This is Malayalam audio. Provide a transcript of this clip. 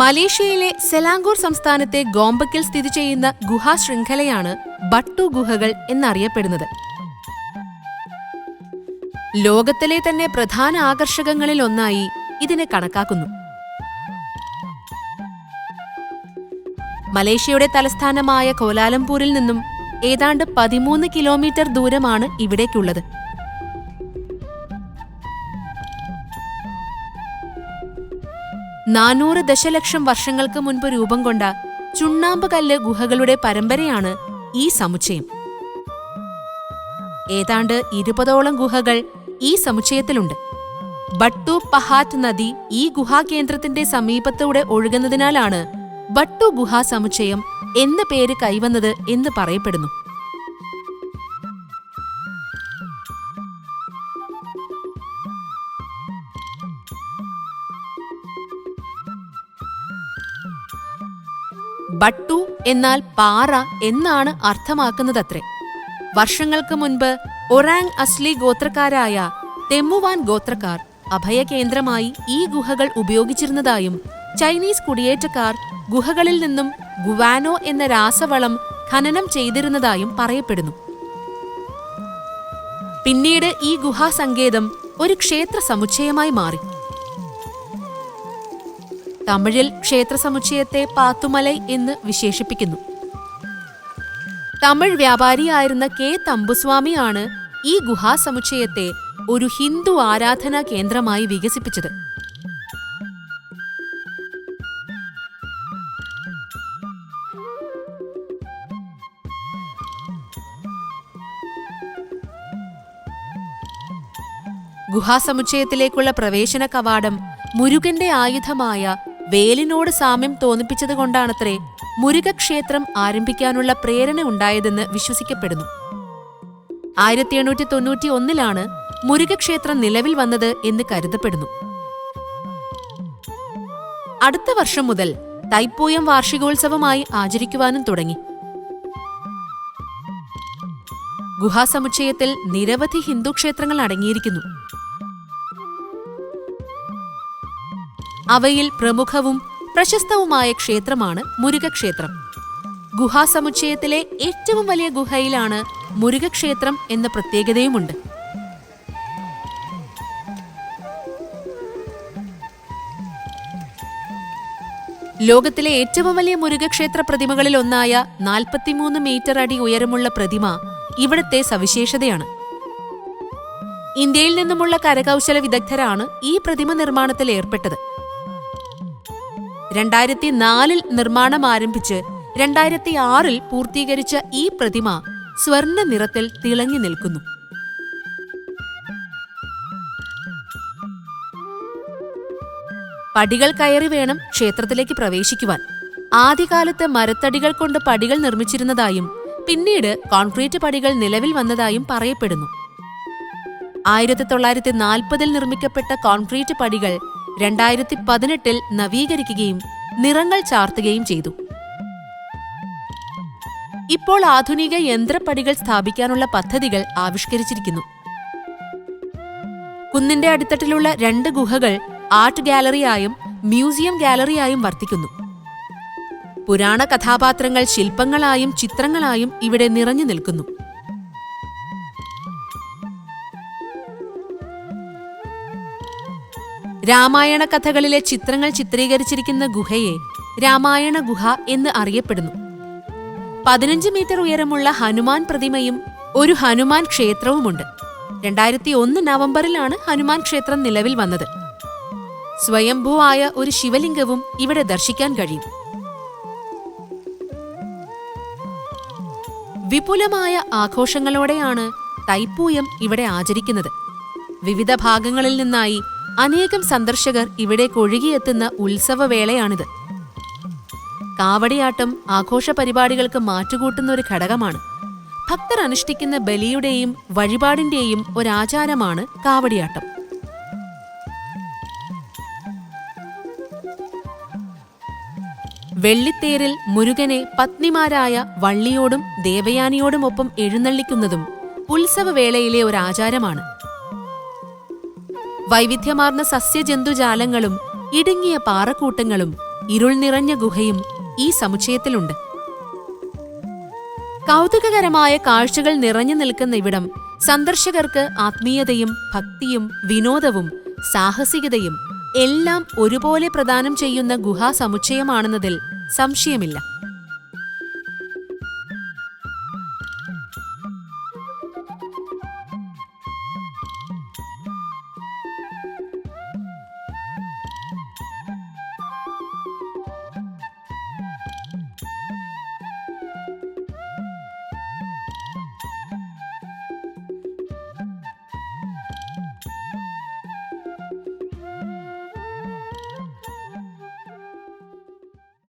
മലേഷ്യയിലെ സെലാംഗൂർ സംസ്ഥാനത്തെ ഗോംബക്കിൽ സ്ഥിതി ചെയ്യുന്ന ഗുഹാ ശൃംഖലയാണ് ബട്ടു ഗുഹകൾ എന്നറിയപ്പെടുന്നത്. ലോകത്തിലെ തന്നെ പ്രധാന ആകർഷകങ്ങളിൽ ഒന്നായി ഇതിനെ കണക്കാക്കുന്നു. മലേഷ്യയുടെ തലസ്ഥാനമായ കോലാലംപൂരിൽ നിന്നും ഏതാണ്ട് പതിമൂന്ന് കിലോമീറ്റർ ദൂരമാണ് ഇവിടേക്കുള്ളത്. നാനൂറ് ദശലക്ഷം വർഷങ്ങൾക്ക് മുൻപ് രൂപം കൊണ്ട ചുണ്ണാമ്പ് കല്ല് ഗുഹകളുടെ പരമ്പരയാണ് ഈ സമുച്ചയം. ഏതാണ്ട് ഇരുപതോളം ഗുഹകൾ ഈ സമുച്ചയത്തിലുണ്ട്. ബട്ടു പഹാറ്റ് നദി ഈ ഗുഹാകേന്ദ്രത്തിന്റെ സമീപത്തൂടെ ഒഴുകുന്നതിനാലാണ് ബട്ടു ഗുഹാ സമുച്ചയം എന്ന പേര് കൈവന്നത് എന്ന് പറയപ്പെടുന്നു. ബട്ടു എന്നാൽ പാറ എന്നാണ് അർത്ഥമാക്കുന്നതത്രേ. വർഷങ്ങൾക്ക് മുൻപ് ഒറാങ് അസ്ലി ഗോത്രക്കാരായ തെമ്മുവാൻ ഗോത്രക്കാർ അഭയകേന്ദ്രമായി ഈ ഗുഹകൾ ഉപയോഗിച്ചിരുന്നതായും ചൈനീസ് കുടിയേറ്റക്കാർ ഗുഹകളിൽ നിന്നും ഗുവാനോ എന്ന രാസവളം ഖനനം ചെയ്തിരുന്നതായും പറയപ്പെടുന്നു. പിന്നീട് ഈ ഗുഹാസങ്കേതം ഒരു ക്ഷേത്ര സമുച്ചയമായി മാറി. തമിഴിൽ ക്ഷേത്ര സമുച്ചയത്തെ പാത്തുമലൈ എന്ന് വിശേഷിപ്പിക്കുന്നു. തമിഴ് വ്യാപാരിയായിരുന്ന കെ തമ്പുസ്വാമിയാണ് ഈ ഗുഹാസമുച്ചയത്തെ ഒരു ഹിന്ദു ആരാധനാ കേന്ദ്രമായി വികസിപ്പിച്ചത്. ഗുഹാസമുച്ചയത്തിലേക്കുള്ള പ്രവേശന കവാടം മുരുകന്റെ ആയുധമായ വേലിനോട് സാമ്യം തോന്നിപ്പിച്ചത് കൊണ്ടാണത്രേ മുരുകക്ഷേത്രം ആരംഭിക്കാനുള്ള പ്രേരണ ഉണ്ടായതെന്ന് വിശ്വസിക്കപ്പെടുന്നു. ആയിരത്തി എണ്ണൂറ്റി തൊണ്ണൂറ്റി ഒന്നിലാണ് മുരുകക്ഷേത്രം നിലവിൽ വന്നത് എന്ന് കരുതപ്പെടുന്നു. അടുത്ത വർഷം മുതൽ തൈപ്പൂയം വാർഷികോത്സവമായി ആചരിക്കുവാനും തുടങ്ങി. ഗുഹാസമുച്ചയത്തിൽ നിരവധി ഹിന്ദു ക്ഷേത്രങ്ങൾ അടങ്ങിയിരിക്കുന്നു. അവയിൽ പ്രമുഖവും പ്രശസ്തവുമായ ക്ഷേത്രമാണ് മുരുകക്ഷേത്രം. ഗുഹാസമുച്ചയത്തിലെ ഏറ്റവും വലിയ ഗുഹയിലാണ് മുരുകക്ഷേത്രം എന്ന പ്രത്യേകതയുമുണ്ട്. ലോകത്തിലെ ഏറ്റവും വലിയ മുരുകക്ഷേത്ര പ്രതിമകളിൽ ഒന്നായ നാൽപ്പത്തിമൂന്ന് മീറ്റർ അടി ഉയരമുള്ള പ്രതിമ ഇവിടത്തെ സവിശേഷതയാണ്. ഇന്ത്യയിൽ നിന്നുമുള്ള കരകൗശല വിദഗ്ധരാണ് ഈ പ്രതിമ നിർമ്മാണത്തിൽ ഏർപ്പെട്ടത്. രണ്ടായിരത്തി നാലിൽ നിർമ്മാണം ആരംഭിച്ച് രണ്ടായിരത്തി ആറിൽ പൂർത്തീകരിച്ച ഈ പ്രതിമ സ്വർണ നിറത്തിൽ തിളങ്ങി നിൽക്കുന്നു. പടികൾ കയറി വേണം ക്ഷേത്രത്തിലേക്ക് പ്രവേശിക്കുവാൻ. ആദ്യകാലത്ത് മരത്തടികൾ കൊണ്ട് പടികൾ നിർമ്മിച്ചിരുന്നതായും പിന്നീട് കോൺക്രീറ്റ് പടികൾ നിലവിൽ വന്നതായും പറയപ്പെടുന്നു. ആയിരത്തി തൊള്ളായിരത്തി നാൽപ്പതിൽ നിർമ്മിക്കപ്പെട്ട കോൺക്രീറ്റ് പടികൾ രണ്ടായിരത്തി പതിനെട്ടിൽ നവീകരിക്കുകയും നിറങ്ങൾ ചാർത്തുകയും ചെയ്തു. ഇപ്പോൾ ആധുനിക യന്ത്രപ്പടികൾ സ്ഥാപിക്കാനുള്ള പദ്ധതികൾ ആവിഷ്കരിച്ചിരിക്കുന്നു. കുന്നിന്റെ അടിത്തട്ടിലുള്ള രണ്ട് ഗുഹകൾ ആർട്ട് ഗാലറിയായും മ്യൂസിയം ഗാലറിയായും വർത്തിക്കുന്നു. പുരാണ കഥാപാത്രങ്ങൾ ശില്പങ്ങളായും ചിത്രങ്ങളായും ഇവിടെ നിറഞ്ഞു നിൽക്കുന്നു. രാമായണ കഥകളിലെ ചിത്രങ്ങൾ ചിത്രീകരിച്ചിരിക്കുന്ന ഗുഹയെ രാമായണ ഗുഹ എന്ന് അറിയപ്പെടുന്നു. പതിനഞ്ച് മീറ്റർ ഉയരമുള്ള ഹനുമാൻ പ്രതിമയും ഒരു ഹനുമാൻ ക്ഷേത്രവുമുണ്ട്. രണ്ടായിരത്തി ഒന്ന് നവംബറിലാണ് ഹനുമാൻ ക്ഷേത്രം നിലവിൽ വന്നത്. സ്വയംഭൂവായ ഒരു ശിവലിംഗവും ഇവിടെ ദർശിക്കാൻ കഴിയും. വിപുലമായ ആഘോഷങ്ങളോടെയാണ് തൈപ്പൂയം ഇവിടെ ആചരിക്കുന്നത്. വിവിധ ഭാഗങ്ങളിൽ നിന്നായി അനേകം സന്ദർശകർ ഇവിടേക്ക് ഒഴുകിയെത്തുന്ന ഉത്സവവേളയാണിത്. കാവടിയാട്ടം ആഘോഷ പരിപാടികൾക്ക് മാറ്റുകൂട്ടുന്ന ഒരു ഘടകമാണ്. ഭക്തർ അനുഷ്ഠിക്കുന്ന ബലിയുടെയും വഴിപാടിന്റെയും ഒരാചാരമാണ് കാവടിയാട്ടം. വെള്ളിത്തേരിൽ മുരുകനെ പത്നിമാരായ വള്ളിയോടും ദേവയാനിയോടുമൊപ്പം എഴുന്നള്ളിക്കുന്നതും ഉത്സവവേളയിലെ ഒരാചാരമാണ്. വൈവിധ്യമാർന്ന സസ്യജന്തുജാലങ്ങളും ഇടുങ്ങിയ പാറക്കൂട്ടങ്ങളും ഇരുൾ നിറഞ്ഞ ഗുഹയും ഈ സമുച്ചയത്തിലുണ്ട്. കൗതുകകരമായ കാഴ്ചകൾ നിറഞ്ഞു നിൽക്കുന്ന ഇവിടം സന്ദർശകർക്ക് ആത്മീയതയും ഭക്തിയും വിനോദവും സാഹസികതയും എല്ലാം ഒരുപോലെ പ്രദാനം ചെയ്യുന്ന ഗുഹാ സമുച്ചയമാണെന്നതിൽ സംശയമില്ല.